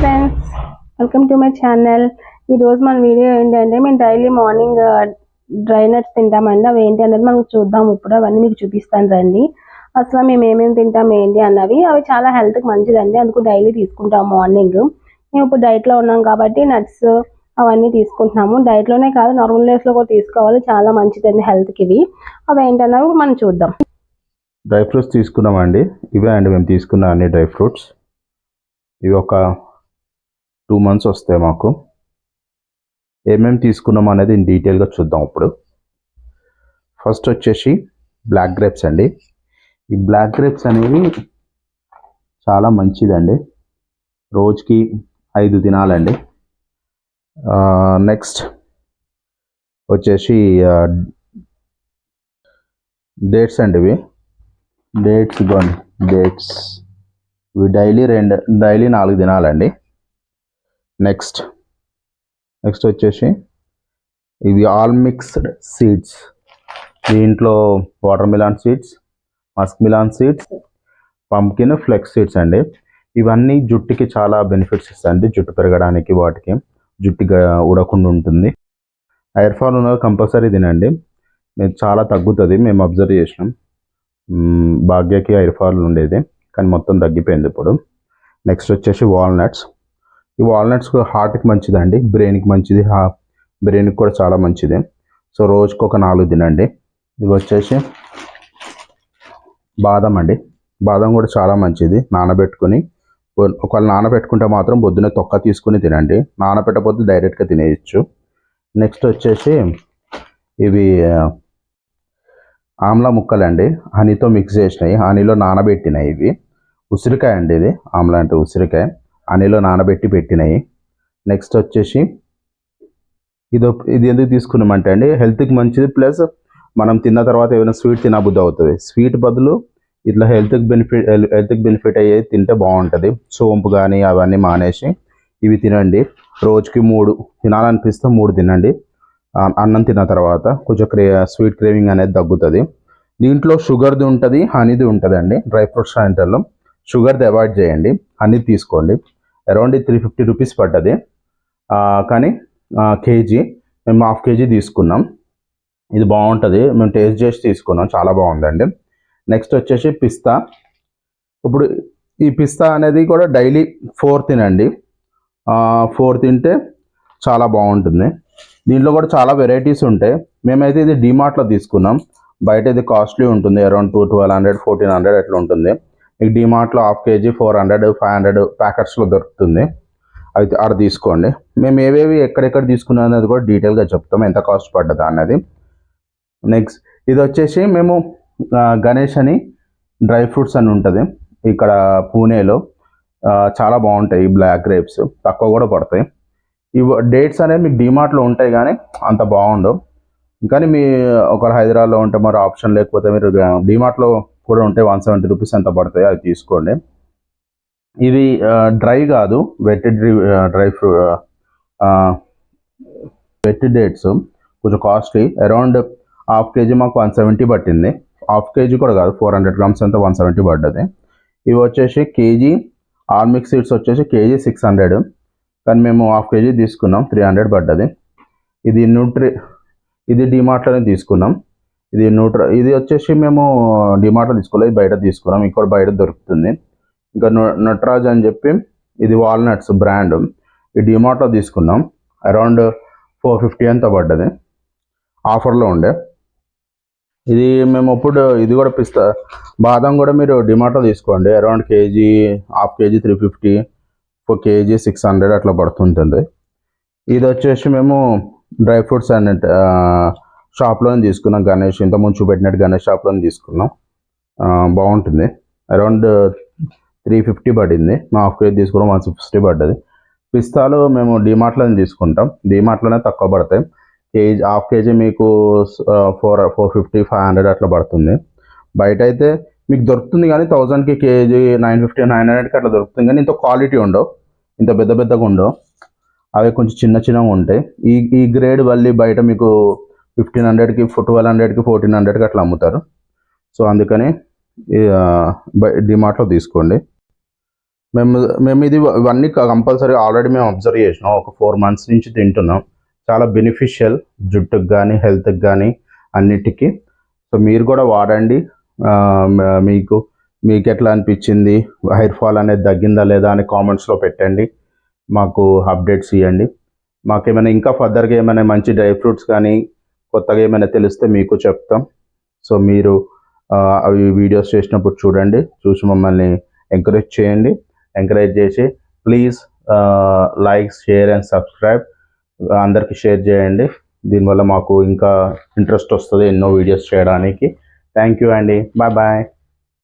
Friends welcome to my channel ఈరోజు మన video ఏంటంటే మేము డైలీ మార్నింగ్ డ్రై నట్స్ తింటామండి. అవి ఏంటి అనేది మనం చూద్దాం. ఇప్పుడు అవన్నీ మీకు చూపిస్తాను రండి. అసలు మేము ఏమేమి తింటాం ఏంటి అన్నవి అవి చాలా హెల్త్కి మంచిదండి. అందుకు డైలీ తీసుకుంటాం మార్నింగ్ మేము ఇప్పుడు డైట్లో ఉన్నాం కాబట్టి నట్స్ అవన్నీ తీసుకుంటున్నాము. డైట్లోనే కాదు నార్మల్ డేస్లో కూడా తీసుకోవాలి. చాలా మంచిదండి హెల్త్కి ఇవి. అవి ఏంటన్నవి మనం చూద్దాం. డ్రై ఫ్రూట్స్ తీసుకున్నామండి. ఇవే అండి మేము తీసుకున్న అన్ని డ్రై ఫ్రూట్స్ ఇవి ఒక టూ మంత్స్ వస్తాయి మాకు. ఏమేమి తీసుకున్నాం అనేది డీటెయిల్గా చూద్దాం ఇప్పుడు. ఫస్ట్ వచ్చేసి బ్లాక్ గ్రేప్స్ అండి. ఈ బ్లాక్ గ్రేప్స్ అనేవి చాలా మంచిదండి. రోజుకి ఐదు తినాలండి నెక్స్ట్ వచ్చేసి డేట్స్ అండి ఇవి. డేట్స్ ఇవ్వండి డేట్స్. ఇవి డైలీ రెండు డైలీ నాలుగు తినాలండి నెక్స్ట్. నెక్స్ట్ వచ్చేసి ఇవి ఆల్ మిక్స్డ్ సీడ్స్. దీంట్లో watermelon seeds muskmelon seeds pumpkin flax seeds అండి. ఇవన్నీ జుట్టుకి చాలా బెనిఫిట్స్ ఇస్తాయండి జుట్టు పెరగడానికి వాటికి. జుట్టుగా ఊడకుండా ఉంటుంది. హెయిర్ ఫాల్ ఉన్న కంపల్సరీ తినండి. మీరు చాలా తగ్గుతుంది మేము అబ్జర్వ్ చేసినాం. భాగ్యకి హెయిర్ ఫాల్ ఉండేది కానీ మొత్తం తగ్గిపోయింది ఇప్పుడు. నెక్స్ట్ వచ్చేసి వాల్నట్స్. ఈ వాల్నట్స్ హార్ట్కి మంచిదండి. బ్రెయిన్కి మంచిది. హా బ్రెయిన్కి కూడా చాలా మంచిది. సో రోజుకి ఒక నాలుగు తినండి. ఇది వచ్చేసి బాదం అండి. బాదం కూడా చాలా మంచిది. నానబెట్టుకొని ఒకవేళ నానబెట్టుకుంటే మాత్రం పొద్దున్న తొక్క తీసుకుని తినండి. నానబెట్టకపోతే డైరెక్ట్గా తినేయచ్చు. నెక్స్ట్ వచ్చేసి ఇవి ఆ, ఆమ్లా ముక్కలండి. హనీతో మిక్స్ చేసినాయి హనీలో నానబెట్టినాయి ఇవి. ఉసిరికాయ అండి ఇది. ఆమ్లా అంటే ఉసిరికాయ. హనీలో నానబెట్టి పెట్టినాయి. నెక్స్ట్ వచ్చేసి ఇది ఇది ఎందుకు తీసుకున్నామంటే అండి హెల్త్కి మంచిది ప్లస్ మనం తిన్న తర్వాత ఏమైనా స్వీట్ తినబుద్ధి అవుతుంది స్వీట్ బదులు ఇట్లా హెల్త్కి బెనిఫిట్ హెల్త్కి బెనిఫిట్ అయ్యేది తింటే బాగుంటుంది. సోంపు కానీ అవన్నీ మానేసి ఇవి తినండి. రోజుకి మూడు తినాలనిపిస్తే మూడు తినండి. అన్నం తిన్న తర్వాత కొంచెం క్రే స్వీట్ క్రేవింగ్ అనేది తగ్గుతుంది. దీంట్లో షుగర్ది ఉంటుంది హనీది ఉంటుంది అండి డ్రై ఫ్రూట్స్ సెంటర్లో షుగర్ది అవాయిడ్ చేయండి హనీ తీసుకోండి. అరౌండ్ త్రీ ఫిఫ్టీ రూపీస్ పడ్డది. కానీ కేజీ మేము హాఫ్ కేజీ తీసుకున్నాం. ఇది బాగుంటుంది. మేము టేస్ట్ చేసి తీసుకున్నాం. చాలా బాగుందండి. నెక్స్ట్ వచ్చేసి పిస్తా. ఇప్పుడు ఈ పిస్తా అనేది కూడా డైలీ ఫోర్ తినండి. ఫోర్ తింటే చాలా బాగుంటుంది. దీంట్లో కూడా చాలా వెరైటీస్ ఉంటాయి. మేమైతే ఇది డిమార్ట్లో తీసుకున్నాం. బయట ఇది కాస్ట్లీ ఉంటుంది. Around two twelve hundred fourteen hundred అట్లా ఉంటుంది. మీకు డిమార్ట్లో half KG four hundred five hundred ప్యాకెట్స్లో దొరుకుతుంది. అయితే ఆడ తీసుకోండి. మేము ఏవేవి ఎక్కడెక్కడ తీసుకున్నాం అనేది కూడా డీటెయిల్గా చెప్తాం ఎంత కాస్ట్ పడ్డదా అన్నది. నెక్స్ట్ ఇది వచ్చేసి మేము గణేష్ అని డ్రై ఫ్రూట్స్ అని ఉంటుంది. ఇక్కడ పూణేలో చాలా బాగుంటాయి బ్లాక్ గ్రేప్స్ తక్కువ కూడా పడతాయి. ఇవి డేట్స్ అనేవి మీకు డిమార్ట్లో ఉంటాయి కానీ అంత బాగుండవు. కానీ మీ ఒకరు హైదరాబాద్లో ఉంటే మరి ఆప్షన్ లేకపోతే మీరు డిమార్ట్లో కూడా ఉంటే వన్ సెవెంటీ రూపీస్ ఎంత పడతాయి అది తీసుకోండి. ఇవి డ్రై కాదు. Wetted dry fruit wet dates కొంచెం కాస్ట్లీ. అరౌండ్ హాఫ్ కేజీ మాకు వన్ సెవెంటీ పట్టింది. హాఫ్ కేజీ కూడా కాదు. ఫోర్ హండ్రెడ్ గ్రామ్స్ అంతా వన్ సెవెంటీ పడ్డది. ఇవి వచ్చేసి కేజీ ఆల్ మిక్స్ సీడ్స్ వచ్చేసి కేజీ సిక్స్ హండ్రెడ్. కానీ మేము హాఫ్ కేజీ తీసుకున్నాం. త్రీ హండ్రెడ్ పడ్డది. ఇది న్యూట్రి ఇది డిమార్ట్లోనే తీసుకున్నాం. ఇది నూట ఇది వచ్చేసి మేము డిమార్ట్లో తీసుకోలేదు బయట తీసుకున్నాం. ఇక్కడ బయట దొరుకుతుంది. ఇంకా నటరాజ్ అని చెప్పి ఇది వాల్నట్స్ బ్రాండ్ ఈ డిమార్ట్లో తీసుకున్నాం. అరౌండ్ ఫోర్ ఫిఫ్టీ అంత పడ్డది. ఆఫర్లో ఉండే. ఇది మేము ఇప్పుడు ఇది కూడా పిస్తా బాదం కూడా మీరు డిమార్ట్లో తీసుకోండి. Around KG half KG three fifty four KG six hundred అట్లా పడుతుంటుంది. ఇది వచ్చేసి మేము డ్రై ఫ్రూట్స్ అండ్ షాప్లోనే తీసుకున్నాం. గణేష్ ఇంతకుముందు చూపెట్టినట్టు గణేష్ షాప్లోనే తీసుకున్నాం. బాగుంటుంది. అరౌండ్ త్రీ ఫిఫ్టీ పడింది. మేము హాఫ్ కేజీ తీసుకున్నాం. వన్ సిక్స్టీ పడ్డది. పిస్తాలు మేము డిమార్ట్లోనే తీసుకుంటాం. డిమార్ట్లోనే తక్కువ పడతాయి. కేజీ హాఫ్ కేజీ మీకు four four fifty five hundred అట్లా పడుతుంది. బయట అయితే మీకు దొరుకుతుంది కానీ థౌజండ్కి కేజీ నైన్ ఫిఫ్టీ నైన్ హండ్రెడ్కి అట్లా దొరుకుతుంది కానీ ఇంత క్వాలిటీ ఉండవు. ఇంత పెద్ద పెద్దగా ఉండవు. అవి కొంచెం చిన్న చిన్నగా ఉంటాయి. ఈ ఈ గ్రేడ్ వల్లి బయట మీకు ఫిఫ్టీన్ హండ్రెడ్కి ట్వెల్వ్ హండ్రెడ్కి ఫోర్టీన్ హండ్రెడ్కి అట్లా అమ్ముతారు. సో అందుకని డిమార్ట్లో తీసుకోండి. మేము మేము ఇది ఇవన్నీ కంపల్సరీ ఆల్రెడీ మేము అబ్జర్వ్ చేసినాం. ఒక ఫోర్ మంత్స్ నుంచి తింటున్నాం. చాలా బెనిఫిషియల్ జుట్టుకు కానీ హెల్త్కి కానీ అన్నిటికీ. సో మీరు కూడా వాడండి. మీకు మీకు ఎట్లా అనిపించింది? హెయిర్ ఫాల్ అనేది తగ్గిందా లేదా అని కామెంట్స్లో పెట్టండి. మాకు అప్డేట్స్ ఇవ్వండి మాకు ఏమైనా ఇంకా ఫర్దర్గా ఏమైనా మంచి డ్రై ఫ్రూట్స్ కానీ కొత్తగా ఏమైనా తెలిస్తే మీకు చెప్తాం. సో మీరు అవి వీడియోస్ చేసినప్పుడు చూడండి. చూసి మమ్మల్ని ఎంకరేజ్ చేయండి. ఎంకరేజ్ చేసి please like share and subscribe అందరికీ షేర్ చేయండి. దీనివల్ల మాకు ఇంకా ఇంట్రెస్ట్ వస్తుంది ఎన్నో వీడియోస్ చేయడానికి. థ్యాంక్ యూ అండి. Bye bye